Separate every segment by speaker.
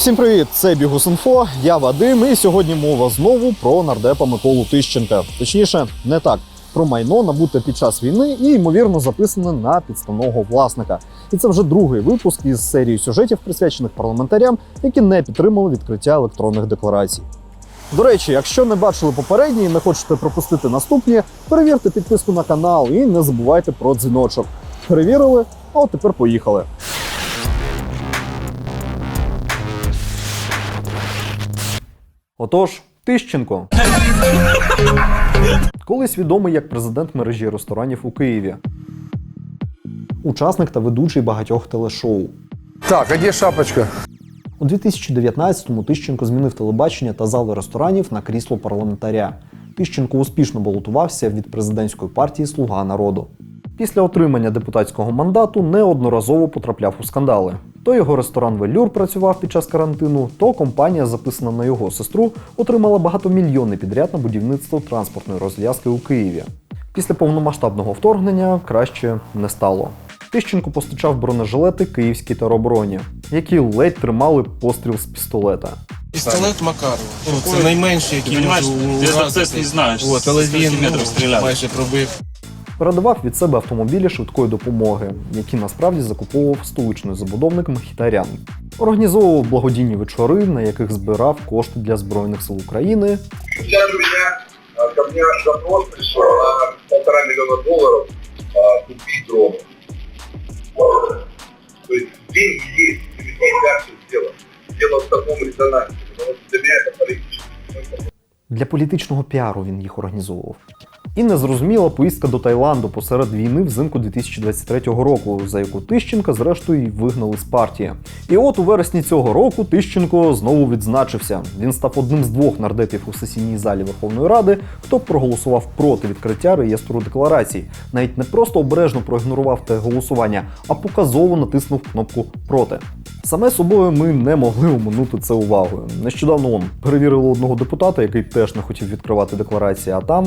Speaker 1: Всім привіт! Це Бігус.Інфо, я Вадим, і сьогодні мова знову про нардепа Миколу Тищенка. Точніше, не так. Про майно набуте під час війни і ймовірно записане на підставного власника. І це вже другий випуск із серії сюжетів, присвячених парламентарям, які не підтримали відкриття електронних декларацій. До речі, якщо не бачили попередні і не хочете пропустити наступні, перевірте підписку на канал і не забувайте про дзвіночок. Перевірили, а от тепер поїхали. Отож, Тищенко. Колись відомий як президент мережі ресторанів у Києві. Учасник та ведучий багатьох телешоу.
Speaker 2: Так, а где шапочка?
Speaker 1: У 2019-му Тищенко змінив телебачення та зали ресторанів на крісло парламентаря. Тищенко успішно балотувався від президентської партії Слуга народу. Після отримання депутатського мандату неодноразово потрапляв у скандали. То його ресторан Велюр працював під час карантину, то компанія, записана на його сестру, отримала багатомільйонний підряд на будівництво транспортної розв'язки у Києві. Після повномасштабного вторгнення краще не стало. Тищенко постачав бронежилети київській теробороні, які ледь тримали постріл з пістолета.
Speaker 3: Пістолет Макарова. Ну, це найменший, який
Speaker 4: Ти
Speaker 3: може
Speaker 4: розумієш, ти
Speaker 3: уразити.
Speaker 4: процес не знаєш,
Speaker 3: От, але він ну,
Speaker 4: стріляти.
Speaker 3: майже пробив.
Speaker 1: Передавав від себе автомобілі швидкої допомоги, які насправді закуповував столичний забудовник Мхітарян. Організовував благодійні вечори, на яких збирав кошти для Збройних сил України,
Speaker 5: у меня а, ко мне запрос пришел на полтора миллиона долларов а, купить дрон. То есть деньги как все в таком резонансе, потому что для меня это политический
Speaker 1: Для політичного піару він їх організовував. І незрозуміла поїздка до Таїланду посеред війни взимку 2023 року, за яку Тищенка зрештою й вигнали з партії. І от у вересні цього року Тищенко знову відзначився. Він став одним з двох нардепів у сесійній залі Верховної Ради, хто проголосував проти відкриття реєстру декларацій. Навіть не просто обережно проігнорував те голосування, а показово натиснув кнопку проти. Саме собою ми не могли оминути це увагою. Нещодавно он перевірили одного депутата, який теж не хотів відкривати декларації, а там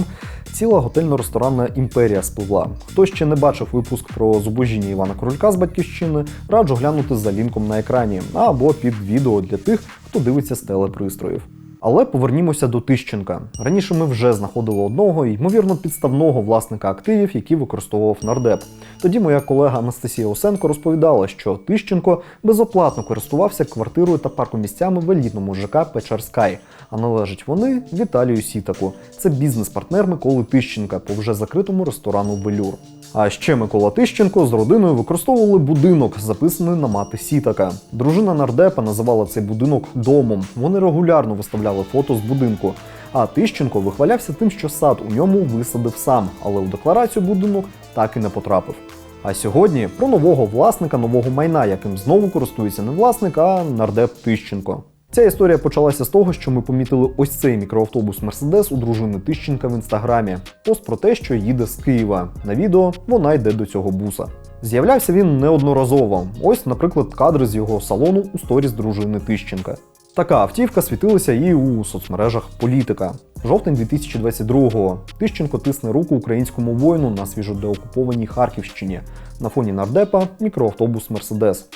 Speaker 1: ціла готельно-ресторанна імперія спливла. Хто ще не бачив випуск про зубожіння Івана Королька з батьківщини, раджу глянути за лінком на екрані або під відео для тих, хто дивиться з телепристроїв. Але повернімося до Тищенка. Раніше ми вже знаходили одного, ймовірно, підставного власника активів, які використовував нардеп. Тоді моя колега Анастасія Осенко розповідала, що Тищенко безоплатно користувався квартирою та паркомісцями в елітному ЖК Печерскай, а належать вони Віталію Сітаку. Це бізнес-партнер Миколи Тищенка по вже закритому ресторану Велюр. А ще Микола Тищенко з родиною використовували будинок, записаний на мати Сітака. Дружина нардепа називала цей будинок домом. Вони регулярно виставляли фото з будинку. А Тищенко вихвалявся тим, що сад у ньому висадив сам, але у декларацію будинок так і не потрапив. А сьогодні про нового власника нового майна, яким знову користується не власник, а нардеп Тищенко. Ця історія почалася з того, що ми помітили ось цей мікроавтобус Мерседес у дружини Тищенка в інстаграмі. Пост про те, що їде з Києва. На відео вона йде до цього буса. З'являвся він неодноразово. Ось, наприклад, кадри з його салону у сторіс дружини Тищенка. Така автівка світилася і у соцмережах політика. Жовтень 2022-го. Тищенко тисне руку українському воїну на свіжодеокупованій Харківщині. На фоні нардепа мікроавтобус Мерседес.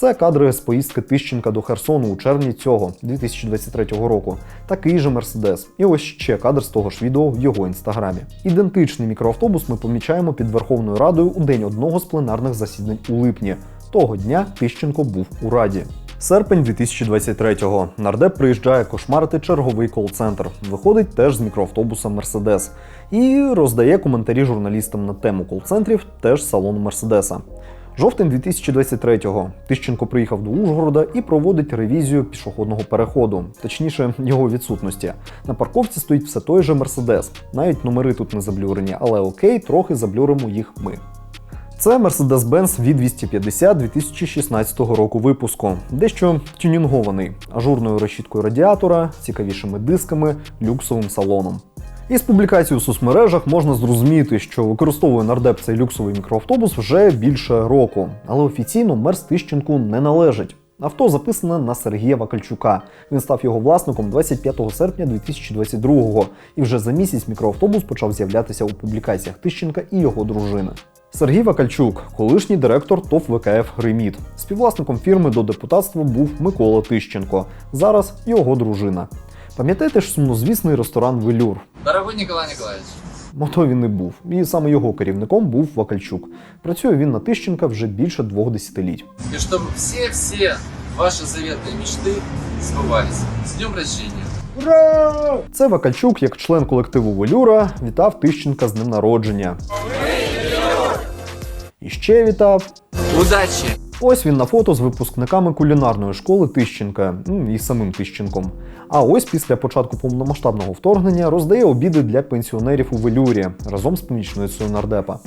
Speaker 1: Це кадри з поїздки Тищенка до Херсону у червні цього 2023 року. Такий же Мерседес. І ось ще кадр з того ж відео в його інстаграмі. Ідентичний мікроавтобус ми помічаємо під Верховною Радою у день одного з пленарних засідань у липні. Того дня Тищенко був у Раді. Серпень 2023-го. Нардеп приїжджає кошмарити черговий кол-центр. Виходить теж з мікроавтобуса Мерседес і роздає коментарі журналістам на тему кол-центрів теж салону Мерседеса. Жовтень 2023-го Тищенко приїхав до Ужгорода і проводить ревізію пішохідного переходу, точніше, його відсутності. На парковці стоїть все той же Мерседес. Навіть номери тут не заблюрені, але окей, трохи заблюримо їх ми. Це Mercedes-Benz V250 2016 року випуску, дещо тюнінгований, ажурною решіткою радіатора, цікавішими дисками, люксовим салоном. Із публікацій у соцмережах можна зрозуміти, що використовує нардеп цей люксовий мікроавтобус вже більше року, але офіційно Мерс Тищенку не належить. Авто записане на Сергія Вакальчука. Він став його власником 25 серпня 2022-го, і вже за місяць мікроавтобус почав з'являтися у публікаціях Тищенка і його дружини. Сергій Вакальчук, колишній директор ТОВ ВКФ Гриміт. Співвласником фірми до депутатства був Микола Тищенко. Зараз його дружина. Пам'ятаєте ж сумнозвісний ресторан Велюр?
Speaker 4: Дорогой Николай Николаевич,
Speaker 1: Мото він і був, і саме його керівником був Вакальчук. Працює він на Тищенка вже більше двох десятиліть.
Speaker 4: и чтобы все-все ваши заветные мечты сбывались. С днем рождения!
Speaker 1: Це Вакальчук, як член колективу Велюра, вітав Тищенка з днем народження. І ще вітав.
Speaker 4: Удачи!
Speaker 1: Ось він на фото з випускниками кулінарної школи Тищенка ну, і самим Тищенком. А ось після початку повномасштабного вторгнення роздає обіди для пенсіонерів у Велюрі разом з помічницею нардепа.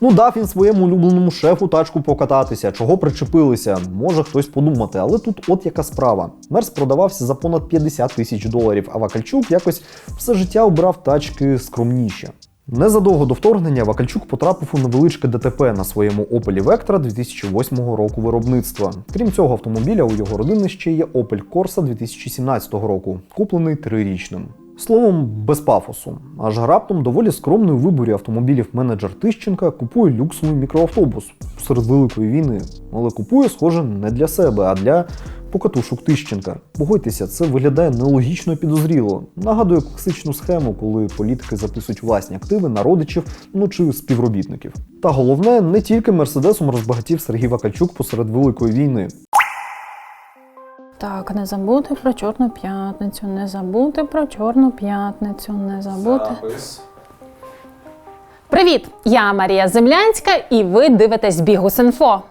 Speaker 1: Ну, дав він своєму улюбленому шефу тачку покататися, чого причепилися, може хтось подумати, але тут от яка справа. Мерс продавався за понад 50 тисяч доларів, а Вакальчук якось все життя обрав тачки скромніші. Незадовго до вторгнення Вакальчук потрапив у невеличке ДТП на своєму Opel Vectra 2008 року виробництва. Крім цього автомобіля, у його родини ще є Opel Corsa 2017 року, куплений трирічним. Словом, без пафосу. Аж раптом доволі скромний у виборі автомобілів менеджер Тищенка купує люксовий мікроавтобус серед великої війни, але купує, схоже, не для себе, а для покатушок Тищенка. Погодьтеся, це виглядає нелогічно і підозріло. Нагадує класичну схему, коли політики записують власні активи на родичів, ну чи співробітників. Та головне, не тільки мерседесом розбагатів Сергій Вакальчук посеред великої війни.
Speaker 6: Так, не забути про Чорну п'ятницю, не забути про Чорну п'ятницю, не забути. Привіт! Я Марія Землянська, і ви дивитесь Бігус.Інфо.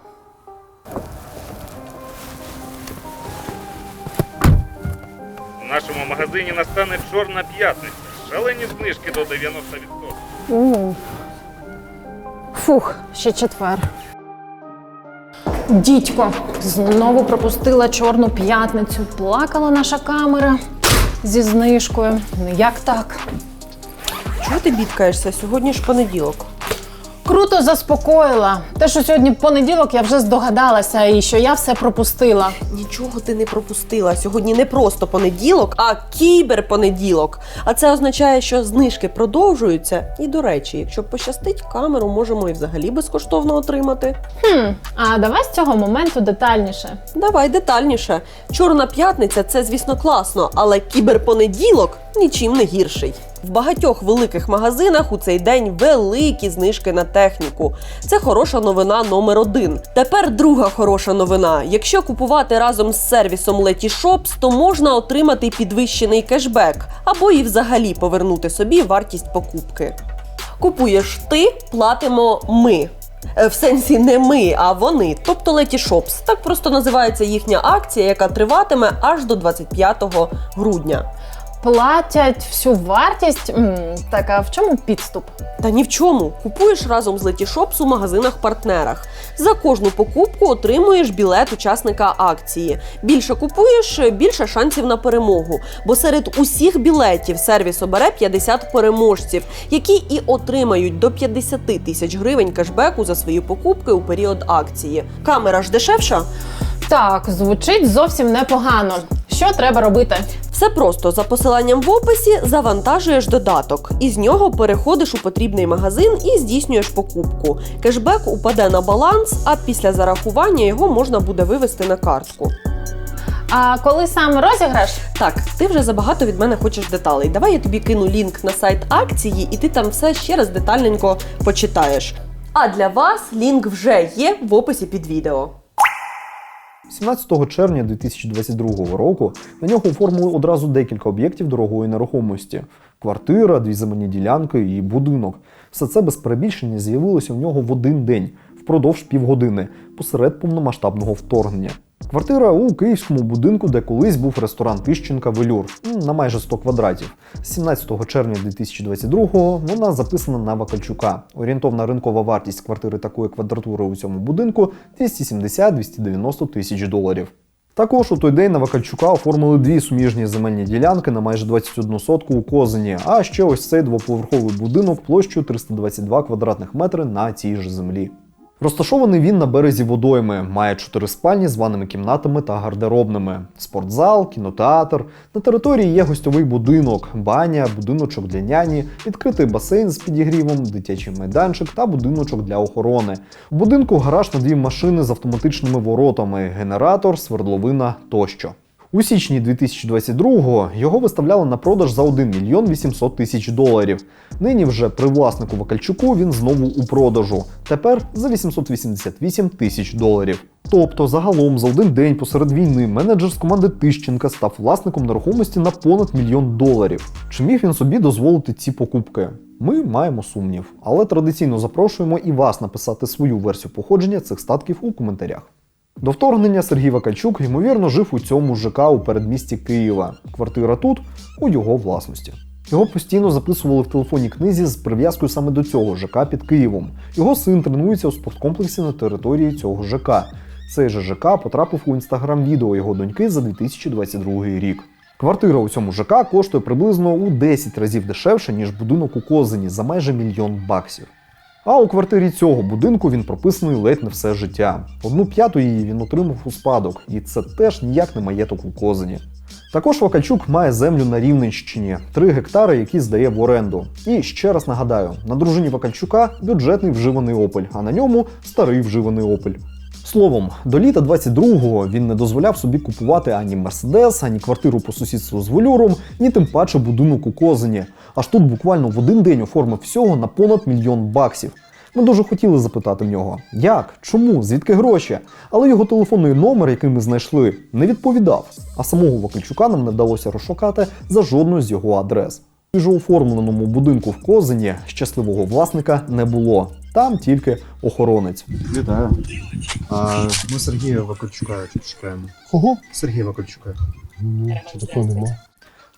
Speaker 7: В магазині настане чорна п'ятниця. Шалені знижки до 90%.
Speaker 6: У. Фух, ще четвер. Дідько, знову пропустила Чорну п'ятницю. Плакала наша камера зі знижкою. Ну як так?
Speaker 8: Чого ти бідкаєшся? Сьогодні ж понеділок.
Speaker 6: Круто заспокоїла. Те, що сьогодні понеділок, я вже здогадалася, і що я все пропустила.
Speaker 8: Нічого ти не пропустила. Сьогодні не просто понеділок, а кіберпонеділок. А це означає, що знижки продовжуються. І до речі, якщо пощастить, камеру можемо і взагалі безкоштовно отримати.
Speaker 6: Хм, а давай з цього моменту детальніше.
Speaker 8: Давай детальніше. Чорна п'ятниця це, звісно, класно, але кіберпонеділок нічим не гірший. В багатьох великих магазинах у цей день великі знижки на техніку. Це хороша новина номер один. Тепер друга хороша новина. Якщо купувати разом з сервісом Letyshops, то можна отримати підвищений кешбек або і взагалі повернути собі вартість покупки. Купуєш ти, платимо ми. Е, В сенсі не ми, а вони, тобто Letyshops. Так просто називається їхня акція, яка триватиме аж до 25 грудня.
Speaker 6: Платять всю вартість. М, так, а в чому підступ?
Speaker 8: Та ні в чому. Купуєш разом з Letyshops у магазинах-партнерах. За кожну покупку отримуєш білет учасника акції. Більше купуєш, більше шансів на перемогу. Бо серед усіх білетів сервіс обере 50 переможців, які і отримають до 50 тисяч гривень кешбеку за свої покупки у період акції. Камера ж дешевша.
Speaker 6: Так, звучить зовсім непогано. Що треба робити?
Speaker 8: Все просто за посиланням в описі завантажуєш додаток. Із нього переходиш у потрібний магазин і здійснюєш покупку. Кешбек упаде на баланс, а після зарахування його можна буде вивести на картку.
Speaker 6: А коли сам розіграш?
Speaker 8: Так, ти вже забагато від мене хочеш деталей. Давай я тобі кину лінк на сайт акції, і ти там все ще раз детальненько почитаєш. А для вас лінк вже є в описі під відео.
Speaker 1: 17 червня 2022 року на нього оформили одразу декілька об'єктів дорогої нерухомості: квартира, дві земельні ділянки і будинок. Все це без перебільшення з'явилося в нього в один день, впродовж півгодини, посеред повномасштабного вторгнення. Квартира у київському будинку, де колись був ресторан Тищенка Велюр на майже 100 квадратів. З 17 червня 2022 вона записана на Вакальчука. Орієнтовна ринкова вартість квартири такої квадратури у цьому будинку 270-290 тисяч доларів. Також у той день на Вакальчука оформили дві суміжні земельні ділянки на майже 21 сотку у Козині, а ще ось цей двоповерховий будинок площею 322 квадратних метри на цій ж землі. Розташований він на березі водойми, має чотири спальні з ванними кімнатами та гардеробними, спортзал, кінотеатр. На території є гостьовий будинок, баня, будиночок для няні, відкритий басейн з підігрівом, дитячий майданчик та будиночок для охорони. В будинку гараж на дві машини з автоматичними воротами, генератор, свердловина тощо. У січні 2022-го його виставляли на продаж за 1 мільйон 800 тисяч доларів. Нині вже при власнику Вакальчуку він знову у продажу. Тепер за 888 тисяч доларів. Тобто, загалом за один день посеред війни менеджер з команди Тищенка став власником нерухомості на понад мільйон доларів. Чи міг він собі дозволити ці покупки? Ми маємо сумнів, але традиційно запрошуємо і вас написати свою версію походження цих статків у коментарях. До вторгнення Сергій Вакальчук, ймовірно, жив у цьому ЖК у передмісті Києва. Квартира тут у його власності. Його постійно записували в телефонній книзі з прив'язкою саме до цього ЖК під Києвом. Його син тренується у спорткомплексі на території цього ЖК. Цей же ЖК потрапив у інстаграм-відео його доньки за 2022 рік. Квартира у цьому ЖК коштує приблизно у 10 разів дешевше, ніж будинок у Козині за майже мільйон баксів. А у квартирі цього будинку він прописаний ледь не все життя. Одну п'яту її він отримав у спадок, і це теж ніяк не маєток у Козині. Також Вакальчук має землю на Рівненщині 3 гектари, які здає в оренду. І ще раз нагадаю: на дружині Вакальчука бюджетний вживаний опель, а на ньому старий вживаний опель. Словом, до літа 22-го він не дозволяв собі купувати ані Мерседес, ані квартиру по сусідству з волюром, ні тим паче будинок у Козині. Аж тут буквально в один день оформив всього на понад мільйон баксів. Ми дуже хотіли запитати в нього, як, чому, звідки гроші, але його телефонний номер, який ми знайшли, не відповідав. А самого Вакальчука нам не вдалося розшукати за жодну з його адрес. У ж оформленому будинку в Козині щасливого власника не було. Там тільки охоронець.
Speaker 9: Вітаю. А, ми Сергія Вакарчука чекаємо шукаємо.
Speaker 2: Кого?
Speaker 9: Сергія Вакарчука.
Speaker 2: Ні, такого нема.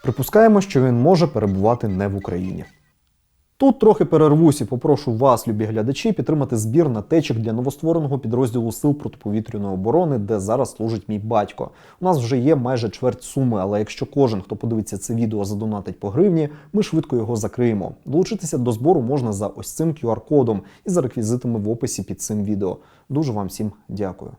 Speaker 1: Припускаємо, що він може перебувати не в Україні. Тут трохи перервусь і попрошу вас, любі глядачі, підтримати збір на течик для новоствореного підрозділу Сил протиповітряної оборони, де зараз служить мій батько. У нас вже є майже чверть суми, але якщо кожен, хто подивиться це відео, задонатить по гривні, ми швидко його закриємо. Долучитися до збору можна за ось цим QR-кодом і за реквізитами в описі під цим відео. Дуже вам всім дякую.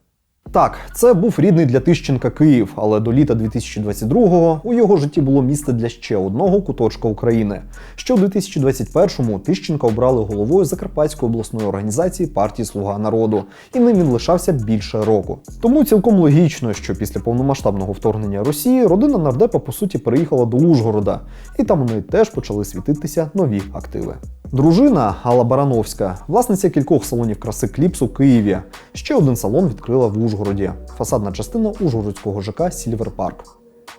Speaker 1: Так, це був рідний для Тищенка Київ, але до літа 2022-го у його житті було місце для ще одного куточка України. Ще у 2021-му Тищенка обрали головою Закарпатської обласної організації партії Слуга народу, і ним він лишався більше року. Тому цілком логічно, що після повномасштабного вторгнення Росії родина нардепа по суті переїхала до Ужгорода, і там неї теж почали світитися нові активи. Дружина Алла Барановська, власниця кількох салонів краси Кліпс у Києві. Ще один салон відкрила в Ужгороді. Фасадна частина Ужгородського ЖК Сільвер Парк.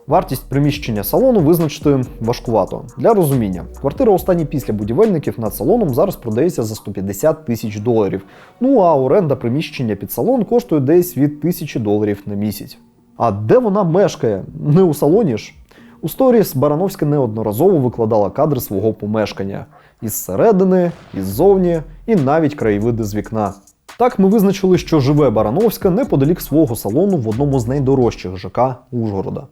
Speaker 1: Вартість приміщення салону визначити важкувато. Для розуміння, квартира останні після будівельників над салоном зараз продається за 150 тисяч доларів. Ну а оренда приміщення під салон коштує десь від тисячі доларів на місяць. А де вона мешкає? Не у салоні ж? У сторіс Барановська неодноразово викладала кадри свого помешкання із середини, іззовні і навіть краєвиди з вікна. Так ми визначили, що живе Барановська неподалік свого салону в одному з найдорожчих ЖК Ужгорода.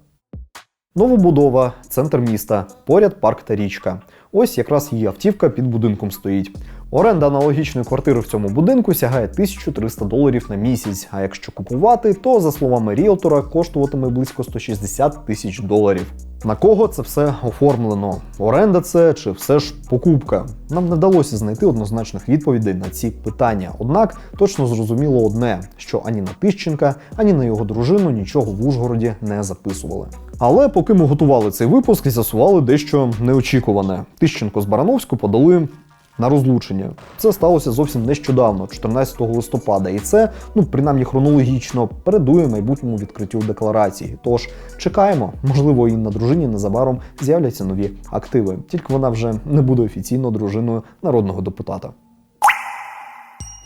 Speaker 1: Новобудова, центр міста, поряд парк та річка. Ось якраз її автівка під будинком стоїть. Оренда аналогічної квартири в цьому будинку сягає 1300 доларів на місяць. А якщо купувати, то за словами ріелтора коштуватиме близько 160 тисяч доларів. На кого це все оформлено? Оренда це чи все ж покупка? Нам не вдалося знайти однозначних відповідей на ці питання. Однак точно зрозуміло одне: що ані на Тищенка, ані на його дружину нічого в Ужгороді не записували. Але поки ми готували цей випуск, з'ясували дещо неочікуване. Тищенко з Барановську подали на розлучення. Це сталося зовсім нещодавно, 14 листопада, і це, ну принаймні хронологічно, передує майбутньому відкриттю декларації. Тож чекаємо, можливо, і на дружині незабаром з'являться нові активи. Тільки вона вже не буде офіційно дружиною народного депутата.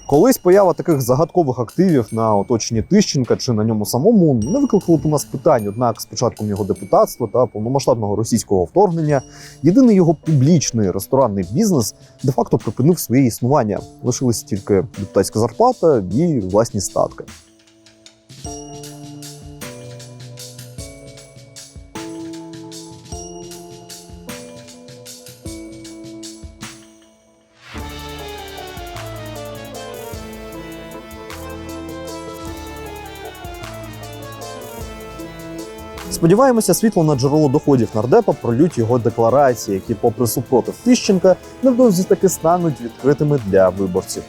Speaker 1: Колись поява таких загадкових активів на оточенні Тищенка чи на ньому самому не викликало б у нас питань. Однак з початком його депутатства та повномасштабного російського вторгнення єдиний його публічний ресторанний бізнес де-факто припинив своє існування. Лишилися тільки депутатська зарплата і власні статки. Сподіваємося, світло на джерело доходів нардепа пролють його декларації, які, попри супротив Тищенка, невдовзі таки стануть відкритими для виборців.